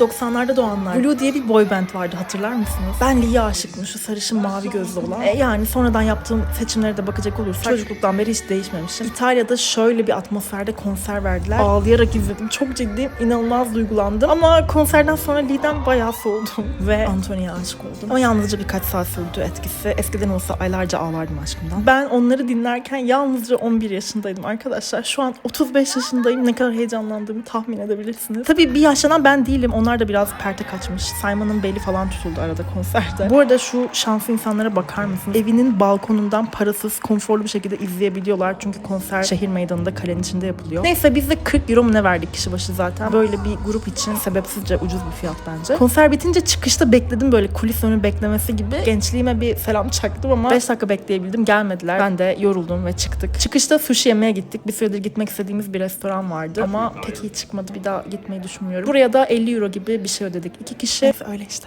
90'larda doğanlar. Blue diye bir boy band vardı hatırlar mısınız? Ben Lee'ye aşıktım şu sarışın mavi gözlü olan. E, yani sonradan yaptığım seçimlere de bakacak olursak çocukluktan beri hiç değişmemişim. İtalya'da şöyle bir atmosferde konser verdiler. Ağlayarak izledim. Çok ciddiyim. inanılmaz duygulandım. Ama konserden sonra Lee'den bayağı soğudum. Ve Anthony'ye aşık oldum. Ama yalnızca birkaç saat sürdü etkisi. Eskiden olsa aylarca ağlardım aşkımdan. Ben onları dinlerken yalnızca 11 yaşındaydım arkadaşlar. Şu an 35 yaşındayım. Ne kadar heyecanlandığımı tahmin edebilirsiniz. Tabii bir yaşlanan ben değilim. Onlar da biraz perte kaçmış. Simon'ın beli falan tutuldu arada konserde. Bu arada şu şanslı insanlara bakar mısınız? Evinin balkonundan parasız, konforlu bir şekilde izleyebiliyorlar. Çünkü konser şehir meydanında kalenin içinde yapılıyor. Neyse biz de 40 euro mu ne verdik kişi başı zaten. Böyle bir grup için sebepsizce ucuz bir fiyat bence. Konser bitince çıkışta bekledim böyle kulis önü beklemesi gibi. Gençliğime bir selam çaktım ama 5 dakika bekleyebildim. Gelmediler. Ben de yoruldum ve çıktık. Çıkışta sushi yemeye gittik. Bir süredir gitmek istediğimiz bir restoran vardı. Ama pek iyi çıkmadı. Bir daha gitmeyi düşünmüyorum. Buraya da 50 euro gibi bir şey ödedik. iki kişi. Öyle işte.